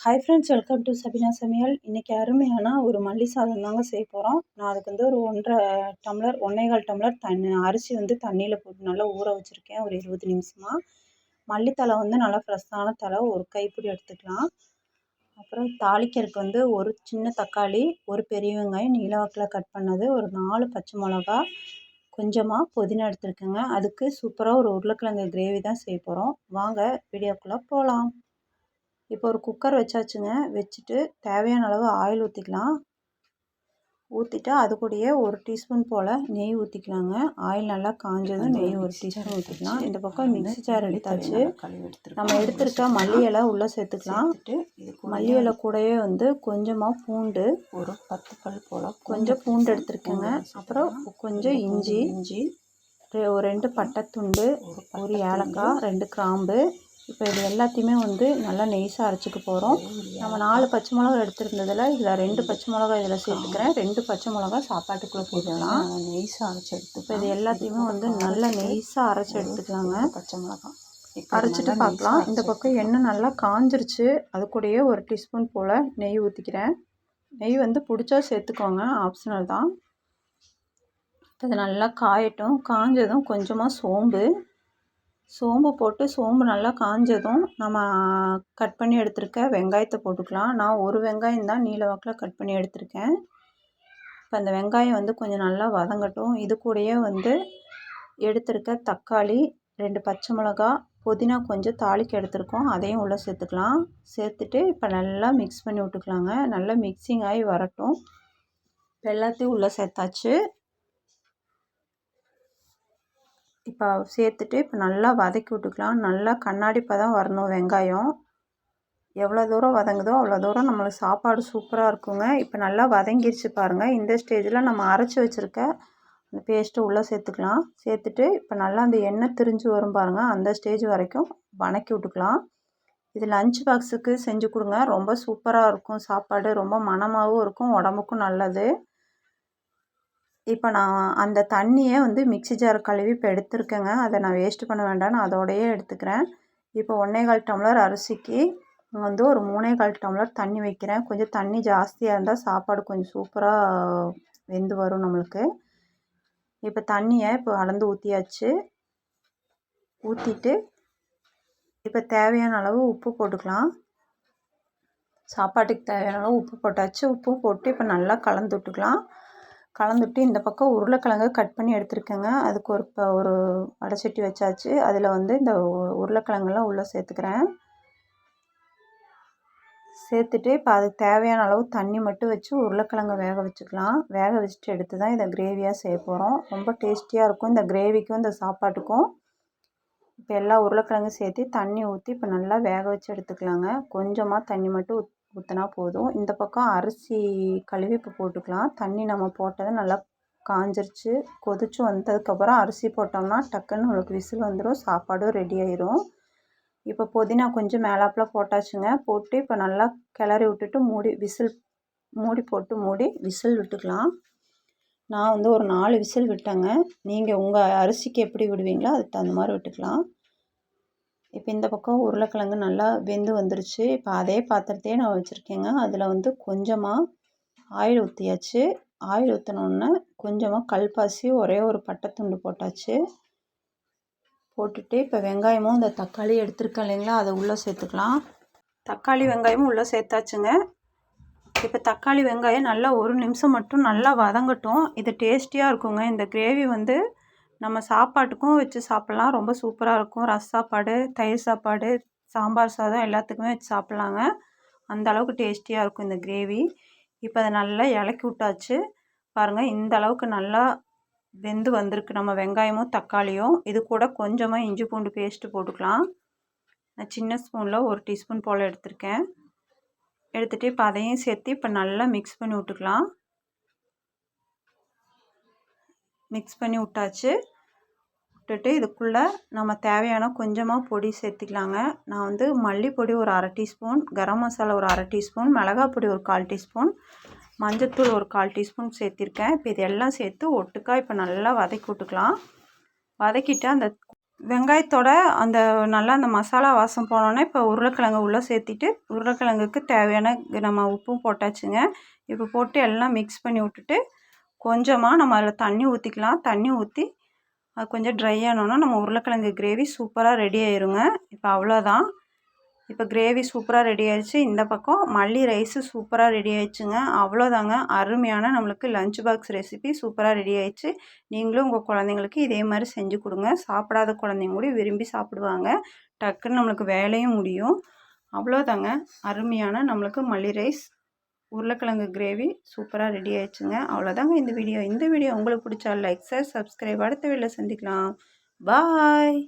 Hi friends welcome to Sabina சமையல் இன்றைக்கி அருமையான ஒரு மல்லி சாதம் தாங்க செய்ய போகிறோம் நான் அதுக்கு வந்து ஒரு ஒன்றரை டம்ளர் ஒன்றேகால் டம்ளர் தண்ணி அரிசி வந்து தண்ணியில் போட்டு நல்லா ஊற வச்சுருக்கேன். ஒரு இருபது நிமிஷமாக மல்லித்தலை வந்து நல்லா ஃப்ரெஷ்ஷான தலை ஒரு கைப்பிடி எடுத்துக்கலாம். அப்புறம் தாளிக்கிறதுக்கு வந்து ஒரு சின்ன தக்காளி ஒரு பெரிய வெங்காயம் நீல வாக்கில் கட் பண்ணது ஒரு நாலு பச்சை மிளகா கொஞ்சமாக புதினா எடுத்துருக்கேங்க. அதுக்கு சூப்பராக ஒரு உருளைக்கிழங்கு கிரேவி தான் செய்ய போகிறோம் வாங்க வீடியோக்குள்ளே போகலாம் இப்போ ஒரு குக்கர் வச்சாச்சுங்க. வச்சுட்டு தேவையான அளவு ஆயில் ஊற்றிக்கலாம் ஊற்றிட்டு அது கூடயே ஒரு டீஸ்பூன் போல் நெய் ஊற்றிக்கலாங்க ஆயில் நல்லா காஞ்சதும் நெய் ஒரு டீஸ்பூன் ஊற்றிக்கலாம் இந்த பக்கம் மிக்ஸி ஜார் எடுத்தாச்சு. நம்ம எடுத்துருக்க மல்லி இலை உள்ளே சேர்த்துக்கலாம். மல்லி இலை கூடயே வந்து கொஞ்சமாக பூண்டு ஒரு பத்து பல் போல் கொஞ்சம் பூண்டு எடுத்துருக்கேங்க. அப்புறம் கொஞ்சம் இஞ்சி இஞ்சி ஒரு ரெண்டு பட்டை துண்டு ஒரு ஏலக்காய் ரெண்டு கிராம்பு இப்போ இது எல்லாத்தையுமே வந்து நல்லா நெய்ஸாக அரைச்சிக்க போகிறோம் நம்ம நாலு பச்சை மிளகா எடுத்துருந்ததில் இதில் ரெண்டு பச்சை மிளகா இதில் சேர்த்துக்கிறேன். ரெண்டு பச்சை மிளகா சாப்பாட்டுக்குள்ளே போட்டுக்கலாம். நெய்ஸாக அரைச்சி எடுத்து இப்போ இது எல்லாத்தையுமே வந்து நல்லா நெய்ஸாக அரைச்சி எடுத்துக்கலாங்க. பச்சை மிளகா. அரைச்சிட்டு பார்க்கலாம். இந்த பக்கம் எண்ணெய் நல்லா காஞ்சிருச்சு. அது கூடயே ஒரு டீஸ்பூன் போல் நெய் ஊற்றிக்கிறேன் நெய் வந்து பிடிச்சா சேர்த்துக்கோங்க. ஆப்ஷனல் தான். இது நல்லா காயட்டும். காஞ்சதும் கொஞ்சமாக சோம்பு. சோம்பு போட்டு சோம்பு நல்லா காஞ்சதும் நம்ம கட் பண்ணி எடுத்துருக்க வெங்காயத்தை போட்டுக்கலாம். நான் ஒரு வெங்காயம் தான் நீல வாக்கில் கட் பண்ணி எடுத்திருக்கேன். இப்போ அந்த வெங்காயம் வந்து கொஞ்சம் நல்லா வதங்கட்டும். இது கூடயே வந்து எடுத்திருக்க தக்காளி ரெண்டு பச்சை மிளகா புதினா கொஞ்சம் தாளிக்கு எடுத்துருக்கோம். அதையும் உள்ளே சேர்த்துக்கலாம். சேர்த்துட்டு இப்போ நல்லா மிக்ஸ் பண்ணி விட்டுக்கலாங்க. நல்லா மிக்சிங் ஆகி வரட்டும். எல்லாத்தையும் உள்ளே சேர்த்தாச்சு. இப்போ சேர்த்துட்டு இப்போ நல்லா வதக்கி விட்டுக்கலாம். நல்லா கண்ணாடி பதம் வரணும் வெங்காயம். எவ்வளோ தூரம் வதங்குதோ அவ்வளோ தூரம் நம்மளுக்கு சாப்பாடு சூப்பராக இருக்குங்க. இப்போ நல்லா வதங்கிருச்சு பாருங்கள் இந்த ஸ்டேஜில் நம்ம அரைச்சி வச்சுருக்க அந்த பேஸ்ட்டு உள்ளே சேர்த்துக்கலாம். சேர்த்துட்டு இப்போ நல்லா அந்த எண்ணெய் திரிஞ்சு வரும் பாருங்கள் அந்த ஸ்டேஜ் வரைக்கும் வணக்கி விட்டுக்கலாம். இது லஞ்ச் பாக்ஸுக்கு செஞ்சு கொடுங்க. ரொம்ப சூப்பராக இருக்கும் சாப்பாடு. ரொம்ப மனமாகவும் இருக்கும். உடம்புக்கும் நல்லது. இப்போ நான் அந்த தண்ணியை வந்து மிக்ஸி ஜார் கழுவி இப்போ எடுத்துருக்கேங்க. அதை நான் வேஸ்ட்டு பண்ண வேண்டாம்னு அதோடையே எடுத்துக்கிறேன். இப்போ ஒன்றே கால் டம்ளர் அரிசிக்கு வந்து ஒரு மூணே கால் டம்ளர் தண்ணி வைக்கிறேன். கொஞ்சம் தண்ணி ஜாஸ்தியாக இருந்தால் சாப்பாடு கொஞ்சம் சூப்பராக வெந்து வரும் நம்மளுக்கு. இப்போ தண்ணியை இப்போ அளந்து ஊற்றியாச்சு ஊற்றிட்டு இப்போ தேவையான அளவு உப்பு போட்டுக்கலாம். சாப்பாட்டுக்கு தேவையான அளவு உப்பு போட்டாச்சு. உப்பு போட்டு இப்போ நல்லா கலந்து விட்டுக்கலாம். கலந்துட்டு இந்த பக்கம் உருளைக்கிழங்க கட் பண்ணி எடுத்துருக்கேங்க. அதுக்கு ஒரு இப்போ ஒரு அடைச்சட்டி வச்சாச்சு. அதில் வந்து இந்த உருளைக்கிழங்கெல்லாம் உள்ளே சேர்த்துக்கிறேன். சேர்த்துட்டு இப்போ அதுக்கு தேவையான அளவு தண்ணி மட்டும் வச்சு உருளைக்கிழங்க வேக வச்சுக்கலாம். வேக வச்சுட்டு எடுத்து தான் இதை கிரேவியாக செய்ய போகிறோம் ரொம்ப டேஸ்டியாக இருக்கும் இந்த கிரேவிக்கும் இந்த சாப்பாட்டுக்கும். இப்போ எல்லா உருளைக்கிழங்கும் சேர்த்து தண்ணி ஊற்றி இப்போ நல்லா வேக வச்சு எடுத்துக்கலாங்க. கொஞ்சமாக தண்ணி மட்டும் ஊற்றினா போதும். இந்த பக்கம் அரிசி கழுவி இப்போ போட்டுக்கலாம். தண்ணி நம்ம போட்டதை நல்லா காஞ்சிருச்சு கொதிச்சு வந்ததுக்கப்புறம் அரிசி போட்டோம்னா டக்குன்னு நம்மளுக்கு விசில் வந்துடும் சாப்பாடும் ரெடி ஆயிரும். இப்போ புதினா கொஞ்சம் மேலாப்பில் போட்டாச்சுங்க. போட்டு இப்போ நல்லா கிளறி விட்டுட்டு மூடி விசில் மூடி போட்டு மூடி விசில் விட்டுக்கலாம். நான் வந்து ஒரு நாலு விசில் விட்டேங்க. நீங்கள் உங்கள் அரிசிக்கு எப்படி விடுவீங்களோ அதுக்கு தகுந்த மாதிரி விட்டுக்கலாம். இப்போ இந்த பக்கம் உருளைக்கிழங்கு நல்லா வெந்து வந்துருச்சு. இப்போ அதே பாத்திரத்தையே நான் வச்சுருக்கேங்க. அதில் வந்து கொஞ்சமாக ஆயில் ஊற்றியாச்சு ஆயில் ஊற்றினோன்னே கொஞ்சமாக கல்பாசி ஒரே ஒரு பட்டைத்துண்டு போட்டாச்சு. போட்டுட்டு இப்போ வெங்காயமும் இந்த தக்காளி எடுத்துருக்கேன் இல்லைங்களா அதை உள்ளே சேர்த்துக்கலாம். தக்காளி வெங்காயமும் உள்ளே சேர்த்தாச்சுங்க. இப்போ தக்காளி வெங்காயம் நல்லா ஒரு நிமிஷம் மட்டும் நல்லா வதங்கட்டும். இது டேஸ்டியாக இருக்குங்க. இந்த கிரேவி வந்து நம்ம சாப்பாட்டுக்கும் வச்சு சாப்பிட்லாம். ரொம்ப சூப்பராக இருக்கும். ரச சாப்பாடு தயிர் சாப்பாடு சாம்பார் சாதம் எல்லாத்துக்குமே வச்சு சாப்பிட்லாங்க. அந்த அளவுக்கு டேஸ்டியாக இருக்கும் இந்த கிரேவி. இப்போ அதை நல்லா இலக்கி விட்டாச்சு. பாருங்கள் இந்த அளவுக்கு நல்லா வெந்து வந்திருக்கு. நம்ம வெங்காயமும் தக்காளியும். இது கூட கொஞ்சமாக இஞ்சி பூண்டு பேஸ்ட்டு போட்டுக்கலாம். நான் சின்ன ஸ்பூனில் ஒரு டீஸ்பூன் போல் எடுத்திருக்கேன். எடுத்துகிட்டு இப்போ அதையும் சேர்த்து இப்போ நல்லா மிக்ஸ் பண்ணி விட்டுக்கலாம். மிக்ஸ் பண்ணி விட்டாச்சு. விட்டுட்டு இதுக்குள்ளே நம்ம தேவையான கொஞ்சமாக பொடி சேர்த்துக்கலாங்க. நான் வந்து மல்லிப்பொடி ஒரு அரை டீஸ்பூன் கரம் மசாலா ஒரு அரை டீஸ்பூன் மிளகாய் பொடி ஒரு கால் டீஸ்பூன் மஞ்சத்தூள் ஒரு கால் டீஸ்பூன் சேர்த்திருக்கேன். இப்போ இதெல்லாம் சேர்த்து ஒட்டுக்கா இப்போ நல்லா வதக்கி விட்டுக்கலாம். வதக்கிட்டு அந்த வெங்காயத்தோட அந்த நல்லா அந்த மசாலா வாசம் போனோன்னே இப்போ உருளைக்கிழங்கு உள்ளே சேர்த்திட்டு உருளைக்கிழங்குக்கு தேவையான நம்ம உப்பும் போட்டாச்சுங்க. இப்போ போட்டு எல்லாம் மிக்ஸ் பண்ணி விட்டுட்டு கொஞ்சமாக நம்ம அதில் தண்ணி ஊற்றிக்கலாம் தண்ணி ஊற்றி அது கொஞ்சம் ட்ரை ஆனோன்னா நம்ம உருளைக்கிழங்கு கிரேவி சூப்பராக ரெடி ஆயிருங்க. இப்போ அவ்வளோதான் இப்போ கிரேவி சூப்பராக ரெடி ஆயிடுச்சு. இந்த பக்கம் மல்லி ரைஸு சூப்பராக ரெடி ஆயிடுச்சுங்க. அவ்வளோதாங்க அருமையான நம்மளுக்கு லஞ்ச் பாக்ஸ் ரெசிபி சூப்பராக ரெடி ஆயிடுச்சு. நீங்களும் உங்கள் குழந்தைங்களுக்கு இதே மாதிரி செஞ்சு கொடுங்க. சாப்பிடாத குழந்தைங்க கூட விரும்பி சாப்பிடுவாங்க. டக்குன்னு நம்மளுக்கு வேலையும் முடியும். அவ்வளோதாங்க அருமையான நம்மளுக்கு மல்லி ரைஸ் உருளைக்கிழங்கு கிரேவி சூப்பராக ரெடி ஆயிடுச்சுங்க. அவ்வளோதாங்க இந்த வீடியோ இந்த வீடியோ உங்களுக்கு பிடிச்சா லைக் சார் சப்ஸ்கிரைப் அடுத்த வீடியோவில் சந்திக்கலாம். பாய்